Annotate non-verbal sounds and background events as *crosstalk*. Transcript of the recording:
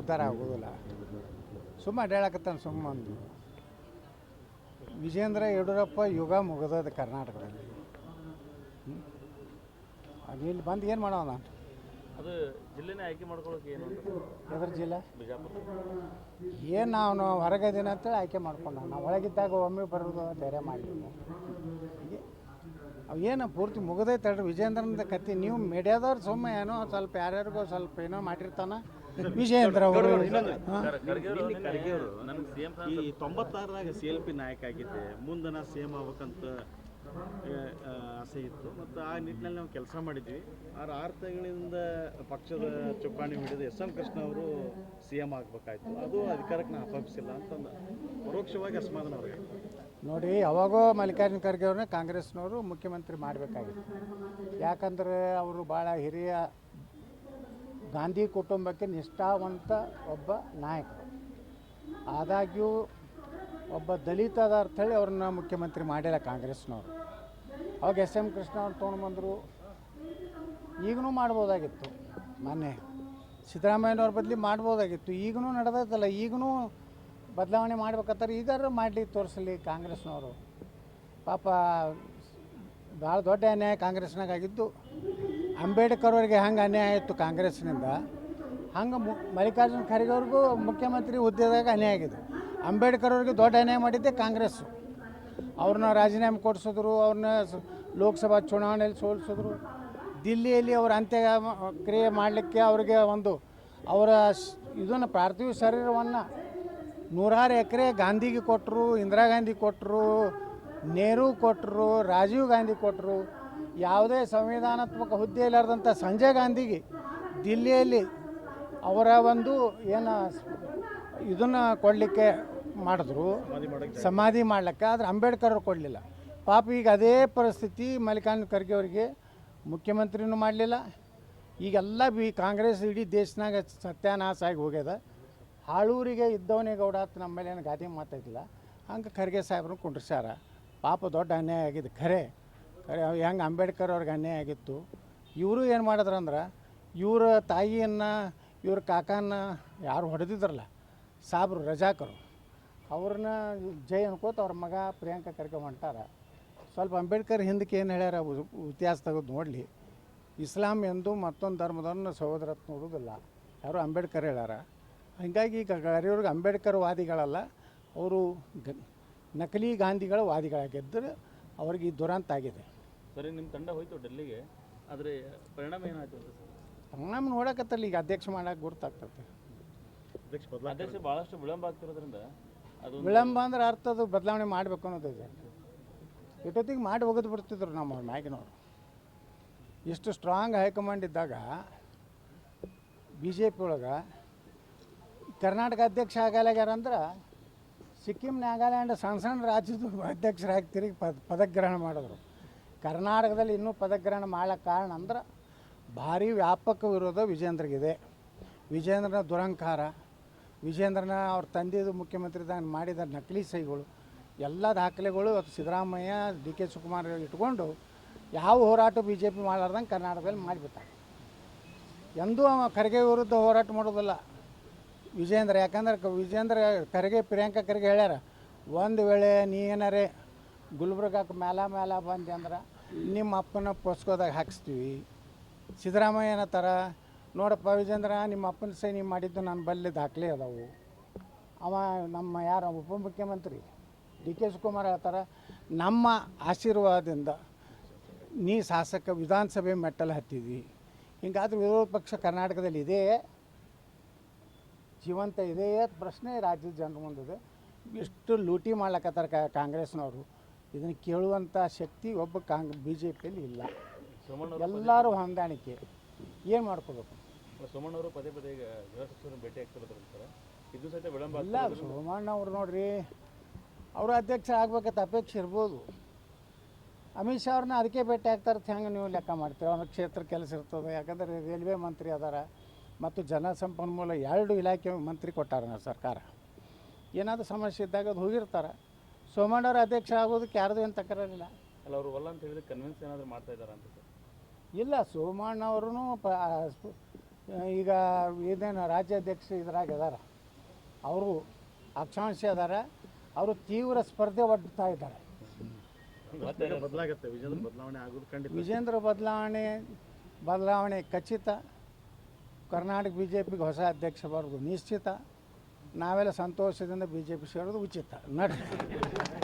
ಉದ್ಧಾರ ಆಗೋದಿಲ್ಲ. ಸುಮ್ಮ ಅಡ್ಡಾಡಕತ್ತಾನೆ ಸುಮ್ಮ ಅಂದು. ವಿಜೇಂದ್ರ ಯಡಿಯೂರಪ್ಪ ಯುಗ ಮುಗಿದದ ಕರ್ನಾಟಕದಲ್ಲಿ? ಅದು ಇಲ್ಲಿ ಬಂದು ಏನು ಮಾಡೋಣ ಅದು ಜಿಲ್ಲೆನೇ ಆಯ್ಕೆ ಮಾಡ್ಕೊಳ್ಳೋಕೆ ಏನು ಎದ್ರ ಜಿಲ್ಲೆ? ಬಿಜಾಪುರ. ಏನು ನಾವು ಹೊರಗದಿನ ಅಂತೇಳಿ ಆಯ್ಕೆ ಮಾಡ್ಕೊಂಡ. ನಾವು ಒಳಗಿದ್ದಾಗ ಒಮ್ಮೆ ಬರೋದು ಧೈರ್ಯ ಮಾಡಿದ್ವಿ. ಹೀಗೆ. ಅವು ಏನು ಪೂರ್ತಿ ಮುಗಿದೈತೆ ವಿಜೇಂದ್ರನದ ಕತ್ತಿ. ನೀವು ಮೀಡಿಯಾದವ್ರು ಸುಮ್ಮನೆ ಏನೋ ಸ್ವಲ್ಪ ಯಾರ್ಯಾರಿಗೋ ಸ್ವಲ್ಪ ಏನೋ ಮಾಡಿರ್ತಾನ. *laughs* ವಿಜೇಂದ್ರ ಅವರು. ಹಾಂ. ಖರ್ಗೆ ಅವರು ಖರ್ಗೆ ನನಗೆ ಸಿ ಎಂ ಈ ತೊಂಬತ್ತಾರರಾಗ ಸಿ ಎಲ್ ಪಿ ನಾಯಕ ಆಗಿದ್ದೆ. ಮುಂದೆ ನಾ ಸಿ ಎಂ ಆಗ್ಬೇಕಂತ ಆಸೆ ಇತ್ತು. ಮತ್ತು ಆ ನಿಟ್ಟಿನಲ್ಲಿ ನಾವು ಕೆಲಸ ಮಾಡಿದ್ವಿ. ಆರು ಆರು ತಿಂಗಳಿಂದ ಪಕ್ಷದ ಚುಕ್ಕಾಣಿ ಹಿಡಿದು ಎಸ್ ಎಂ ಕೃಷ್ಣ ಅವರು ಸಿ ಎಂ ಆಗಬೇಕಾಯ್ತು. ಅದು ಅಧಿಕಾರಕ್ಕೆ ನಾನು ಅಪೇಕ್ಷಿಸಿಲ್ಲ ಅಂತಂದು. ಪರೋಕ್ಷವಾಗಿ ಅಸಮಾಧಾನ ಅವ್ರಿಗೆ. ನೋಡಿ ಯಾವಾಗೋ ಮಲ್ಲಿಕಾರ್ಜುನ ಖರ್ಗೆ ಅವ್ರನ್ನ ಕಾಂಗ್ರೆಸ್ನವರು ಮುಖ್ಯಮಂತ್ರಿ ಮಾಡಬೇಕಾಗಿತ್ತು. ಯಾಕಂದ್ರೆ ಅವರು ಭಾಳ ಹಿರಿಯ ಗಾಂಧಿ ಕುಟುಂಬಕ್ಕೆ ನಿಷ್ಠಾವಂತ ಒಬ್ಬ ನಾಯಕರು ಆದಾಗ್ಯೂ ಒಬ್ಬ ದಲಿತ ಅದ ಹೇಳಿ ಅವ್ರನ್ನ ಮುಖ್ಯಮಂತ್ರಿ ಮಾಡಿಲ್ಲ ಕಾಂಗ್ರೆಸ್ನವರು. ಅವಾಗ ಎಸ್ ಎಂ ಕೃಷ್ಣ ಅವ್ರು ತೊಗೊಂಡು ಬಂದರು. ಈಗಲೂ ಮಾಡ್ಬೋದಾಗಿತ್ತು. ಮೊನ್ನೆ ಸಿದ್ದರಾಮಯ್ಯನವ್ರ ಬದಲಿ ಮಾಡ್ಬೋದಾಗಿತ್ತು. ಈಗೂ ನಡೆದೈತಲ್ಲ ಈಗಲೂ ಬದಲಾವಣೆ ಮಾಡ್ಬೇಕಂತಾರೆ ಈಗಾರು ಮಾಡಲಿ ತೋರಿಸಲಿ ಕಾಂಗ್ರೆಸ್ನವರು. ಪಾಪ, ಭಾಳ ದೊಡ್ಡ ಅನ್ಯಾಯ ಕಾಂಗ್ರೆಸ್ನಾಗ ಆಗಿದ್ದು. ಅಂಬೇಡ್ಕರ್ ಅವ್ರಿಗೆ ಹಂಗೆ ಅನ್ಯಾಯ ಆಯಿತು ಕಾಂಗ್ರೆಸ್ನಿಂದ, ಹಂಗೆ ಮು, ಮಲ್ಲಿಕಾರ್ಜುನ ಖರ್ಗೆ ಅವ್ರಿಗೂ ಮುಖ್ಯಮಂತ್ರಿ ಹುದ್ದೆದಾಗ ಅನ್ಯಾಯ ಆಗಿದೆ. ಅಂಬೇಡ್ಕರ್ ಅವ್ರಿಗೆ ದೊಡ್ಡ ಅನ್ಯಾಯ ಮಾಡಿದ್ದೆ ಕಾಂಗ್ರೆಸ್ಸು ಅವ್ರನ್ನ ರಾಜೀನಾಮೆ ಕೊಡಿಸಿದ್ರು, ಅವ್ರನ್ನ ಲೋಕಸಭಾ ಚುನಾವಣೆಯಲ್ಲಿ ಸೋಲಿಸಿದ್ರು. ದಿಲ್ಲಿಯಲ್ಲಿ ಅವ್ರ ಅಂತ್ಯ ಕ್ರಿಯೆ ಮಾಡಲಿಕ್ಕೆ ಅವ್ರಿಗೆ ಒಂದು, ಅವರ ಇದನ್ನು ಪಾರ್ಥಿವ ಶರೀರವನ್ನು ನೂರಾರು ಎಕರೆ ಗಾಂಧಿಗೆ ಕೊಟ್ಟರು ಇಂದಿರಾ ಗಾಂಧಿ ಕೊಟ್ಟರು ನೆಹರು ಕೊಟ್ಟರು ರಾಜೀವ್ ಗಾಂಧಿ ಕೊಟ್ಟರು ಯಾವುದೇ ಸಂವಿಧಾನಾತ್ಮಕ ಹುದ್ದೆ ಇಲ್ಲಾರ್ದಂಥ ಸಂಜಯ್ ಗಾಂಧಿಗೆ ದಿಲ್ಲಿಯಲ್ಲಿ ಅವರ ಒಂದು ಏನು ಇದನ್ನು ಕೊಡಲಿಕ್ಕೆ ಮಾಡಿದ್ರು ಸಮಾಧಿ ಮಾಡ್ಲಿಕ್ಕೆ ಆದ್ರೆ ಅಂಬೇಡ್ಕರ್ ಅವರು ಕೊಡಲಿಲ್ಲ. ಪಾಪ ಈಗ ಅದೇ ಪರಿಸ್ಥಿತಿ ಮಲ್ಲಿಕಾರ್ಜುನ ಖರ್ಗೆ ಅವರಿಗೆ ಮುಖ್ಯಮಂತ್ರಿನೂ ಮಾಡಲಿಲ್ಲ. ಈಗೆಲ್ಲ ಬಿ ಕಾಂಗ್ರೆಸ್ ಇಡೀ ದೇಶನಾಗ ಸತ್ಯಾನಾಶ ಆಗಿ ಹೋಗ್ಯದ. ಹಾಳೂರಿಗೆ ಇದ್ದವನೇ ಗೌಡ ಅಂತ ನಮ್ಮ ಮೇಲೆ ಏನು ಗಾದೆ ಮಾತಾಡಿಲ್ಲ ಹಂಗೆ ಖರ್ಗೆ ಸಾಹೇಬ್ರು ಕುಂಡ್ರಿಸ್ಯಾರ. ಪಾಪ ದೊಡ್ಡ ಅನ್ಯಾಯ ಆಗಿದೆ. ಖರೆ. ಹೆಂಗೆ ಅಂಬೇಡ್ಕರ್ ಅವ್ರಿಗೆ ಅನ್ಯಾಯ ಆಗಿತ್ತು. ಇವರು ಏನು ಮಾಡಿದ್ರಂದ್ರೆ ಇವರ ತಾಯಿಯನ್ನು, ಇವ್ರ ಕಾಕನ ಯಾರು ಹೊಡೆದಿದ್ರಲ್ಲ, ಸಾಬ್ರು ರಜಾಕರು, ಅವ್ರನ್ನ ಜೈ ಅನ್ಕೋತ ಅವ್ರ ಮಗ ಪ್ರಿಯಾಂಕಾ ಖರ್ಗೆ ಹೊಂಟಾರ. ಸ್ವಲ್ಪ ಅಂಬೇಡ್ಕರ್ ಹಿಂದಕ್ಕೆ ಏನು ಹೇಳ್ಯಾರ ಇತಿಹಾಸ ತೆಗೆದು ನೋಡಲಿ. ಇಸ್ಲಾಂ ಎಂದು ಮತ್ತೊಂದು ಧರ್ಮದವ್ರನ್ನ ಸಹೋದರತ್ ನೋಡೋದಿಲ್ಲ. ಯಾರು ಅಂಬೇಡ್ಕರ್ ಹೇಳ್ಯಾರ. ಹೀಗಾಗಿ ಈಗ ಕರಿಯವ್ರಿಗೆ ಅಂಬೇಡ್ಕರ್ ವಾದಿಗಳಲ್ಲ, ಅವರು ನಕಲಿ ಗಾಂಧಿಗಳ ವಾದಿಗಳಾಗಿದ್ದರೆ ಅವ್ರಿಗೆ ದುರಂತ ಆಗಿದೆ. ಸರಿ ನಿಮ್ಮ ತಂಡ ಹೋಯ್ತು ಡೆಲ್ಲಿಗೆ ಆದರೆ ಪರಿಣಾಮ ಏನಾಯ್ತು ಅಂತ ಸರ್? ಪರಿಣಾಮ ನೋಡಕತ್ತಲ್ಲ ಈಗ ಅಧ್ಯಕ್ಷ ಮಾಡಕ್ಕೆ ಗುರ್ತಾಗ್ತದೆ. ಅಧ್ಯಕ್ಷ ಅಧ್ಯಕ್ಷ ಭಾಳಷ್ಟು ವಿಳಂಬ ಆಗ್ತಿರೋದ್ರಿಂದ ಅದು ವಿಳಂಬ ಅಂದ್ರೆ ಅರ್ಥ ಅದು ಬದಲಾವಣೆ ಮಾಡಬೇಕು ಅನ್ನೋದಿದೆ ಇಷ್ಟೊತ್ತಿಗೆ ಮಾಡಿ ಒಗೆದು ಬಿಡ್ತಿದ್ರು ನಮ್ಮ ಮ್ಯಾಗಿನವರು. ಇಷ್ಟು ಸ್ಟ್ರಾಂಗ್ ಹೈಕಮಾಂಡ್ ಇದ್ದಾಗ ಬಿ ಜೆ ಪಿ ಒಳಗೆ ಕರ್ನಾಟಕ ಅಧ್ಯಕ್ಷ ಆಗಲ್ಲಾಗ್ಯಾರಂದ್ರೆ ಸಿಕ್ಕಿಂ ನಾಗಾಲ್ಯಾಂಡ್ ಸಣ್ಣ ಸಣ್ಣ ರಾಜ್ಯದ ಅಧ್ಯಕ್ಷರಾಗಿ ತಿರುಗಿ ಪದ ಪದಗ್ರಹಣ ಮಾಡಿದ್ರು. ಕರ್ನಾಟಕದಲ್ಲಿ ಇನ್ನೂ ಪದಗ್ರಹಣ ಮಾಡೋಕ್ಕೆ ಕಾರಣ ಅಂದ್ರೆ ಭಾರಿ ವ್ಯಾಪಕ ವಿರೋಧ ವಿಜೇಂದ್ರಗಿದೆ. ವಿಜೇಂದ್ರನ ದುರಂಕಾರ ವಿಜೇಂದ್ರನ ಅವ್ರ ತಂದೆದು ಮುಖ್ಯಮಂತ್ರಿದಾಗ ಮಾಡಿದ ನಕಲಿ ಸಹಿಗಳು ಎಲ್ಲ ದಾಖಲೆಗಳು ಇವತ್ತು ಸಿದ್ದರಾಮಯ್ಯ, ಡಿ ಕೆ ಶಿವಕುಮಾರ್ ಇಟ್ಕೊಂಡು ಯಾವ ಹೋರಾಟ ಬಿ ಜೆ ಪಿ ಮಾಡಲಾರ್ದಂಗೆ ಕರ್ನಾಟಕದಲ್ಲಿ ಮಾಡಿಬಿಟ್ಟಾರೆ. ಎಂದೂ ಅವ ಖರ್ಗೆ ವಿರುದ್ಧ ಹೋರಾಟ ಮಾಡೋದಿಲ್ಲ. ವಿಜೇಂದ್ರ, ಯಾಕಂದ್ರೆ ವಿಜೇಂದ್ರ ಖರ್ಗೆ, ಪ್ರಿಯಾಂಕಾ ಖರ್ಗೆ ಹೇಳ್ಯಾರ, ಒಂದು ವೇಳೆ ನೀ ಏನಾರೇ ಗುಲ್ಬರ್ಗಕ್ಕೆ ಮೇಲ ಮೇಲ ಬಂದೆ ಅಂದ್ರೆ ನಿಮ್ಮ ಅಪ್ಪನ ಪೋಸ್ಕೋದಾಗ ಹಾಕಿಸ್ತೀವಿ. ಸಿದ್ದರಾಮಯ್ಯನ ಥರ, ನೋಡಪ್ಪ ವಿಜೇಂದ್ರ, ನಿಮ್ಮ ಅಪ್ಪನ ಸೈ ನೀವು ಮಾಡಿದ್ದು ನನ್ನ ಬಲ್ಲಿ ದಾಖಲೆ ಅದಾವು. ಅವ ನಮ್ಮ ಯಾರ ಉಪಮುಖ್ಯಮಂತ್ರಿ ಡಿ ಕೆ ಶಿವಕುಮಾರ್ ಹೇಳ್ತಾರೆ ನಮ್ಮ ಆಶೀರ್ವಾದದಿಂದ ನೀ ಶಾಸಕ ವಿಧಾನಸಭೆ ಮೆಟ್ಟಲು ಹತ್ತಿದ್ವಿ ಹಿಂಗಾದ್ರೆ ವಿರೋಧ ಪಕ್ಷ ಕರ್ನಾಟಕದಲ್ಲಿ ಇದೆ. ಜೀವಂತ ಇದೆಯೇ ಪ್ರಶ್ನೆ ರಾಜ್ಯದ ಜನರ ಮುಂದಿದೆ. ಎಷ್ಟು ಲೂಟಿ ಮಾಡ್ಲಕತ್ತಾರ ಕಾ ಕಾಂಗ್ರೆಸ್ನವರು. ಇದನ್ನು ಕೇಳುವಂಥ ಶಕ್ತಿ ಒಬ್ಬ ಕಾಂಗ್ ಬಿ ಜೆ ಪಿಯಲ್ಲಿ ಇಲ್ಲ ಎಲ್ಲರೂ ಹೊಂದಾಣಿಕೆ. ಏನು ಮಾಡ್ಕೋಬೇಕು? ಸೋಮಣ್ಣವರು ಪದೇ ಪದೇ ಗೃಹ ಸಚಿವರನ್ನು ಭೇಟಿ ಇದು ಸಹಿತ ವಿಳಂಬ ಇಲ್ಲ ಸೋಮಣ್ಣ ಅವ್ರು ನೋಡ್ರಿ ಅವರು ಅಧ್ಯಕ್ಷ ಆಗ್ಬೇಕಂತ ಅಪೇಕ್ಷೆ ಇರ್ಬೋದು. ಅಮಿತ್ ಶಾ ಅವ್ರನ್ನ ಅದಕ್ಕೆ ಭೇಟಿ ಆಗ್ತಾರೆ ಹೆಂಗೆ ನೀವು ಲೆಕ್ಕ ಮಾಡ್ತೀರ? ಅವ್ರ ಕ್ಷೇತ್ರ ಕೆಲಸ ಇರ್ತದೆ. ಯಾಕಂದರೆ ರೈಲ್ವೆ ಮಂತ್ರಿ ಅದಾರ ಮತ್ತು ಜಲಸಂಪನ್ಮೂಲ ಎರಡು ಇಲಾಖೆ ಮಂತ್ರಿ ಕೊಟ್ಟಾರ ನಾವು ಸರ್ಕಾರ. ಏನಾದರೂ ಸಮಸ್ಯೆ ಇದ್ದಾಗ ಅದು ಹೋಗಿರ್ತಾರೆ. ಸೋಮಣ್ಣವ್ರ ಅಧ್ಯಕ್ಷ ಆಗೋದಕ್ಕೆ ಯಾರ್ದು ಏನು ತಕರಾರಿಲ್ಲ ಅಲ್ಲ ಅವರು ಒಲ್ಲ ಅಂತ ಹೇಳಿದ್ರೆ ಕನ್ವಿನ್ಸ್ ಏನಾದರೂ ಮಾಡ್ತಾ ಇದ್ದಾರೆ ಅಂತ ಸರ್? ಇಲ್ಲ ಸೋಮಣ್ಣವ್ರೂ ಪ ಈಗ ಇದೇನು ರಾಜ್ಯಾಧ್ಯಕ್ಷ ಇದ್ರಾಗ ಅದಾರ. ಅವರು ಅಕ್ಷಾಂಶ ಅದಾರ. ಅವರು ತೀವ್ರ ಸ್ಪರ್ಧೆ ಒಡ್ತಾ ಇದ್ದಾರೆ. ಬದಲಾಗತ್ತೆ? ವಿಜಯದ ಬದಲಾವಣೆ ಆಗೋದು ಖಂಡಿತ. ವಿಜೇಂದ್ರ ಬದಲಾವಣೆ ಬದಲಾವಣೆ ಖಚಿತ. ಕರ್ನಾಟಕ ಬಿ ಜೆ ಪಿಗೆ ಹೊಸ ಅಧ್ಯಕ್ಷ ಬರೋದು ನಿಶ್ಚಿತ. ನಾವೆಲ್ಲ ಸಂತೋಷದಿಂದ ಬಿ ಜೆ ಪಿ ಸೇರೋದು ಉಚಿತ. ನಡ್ರಿ.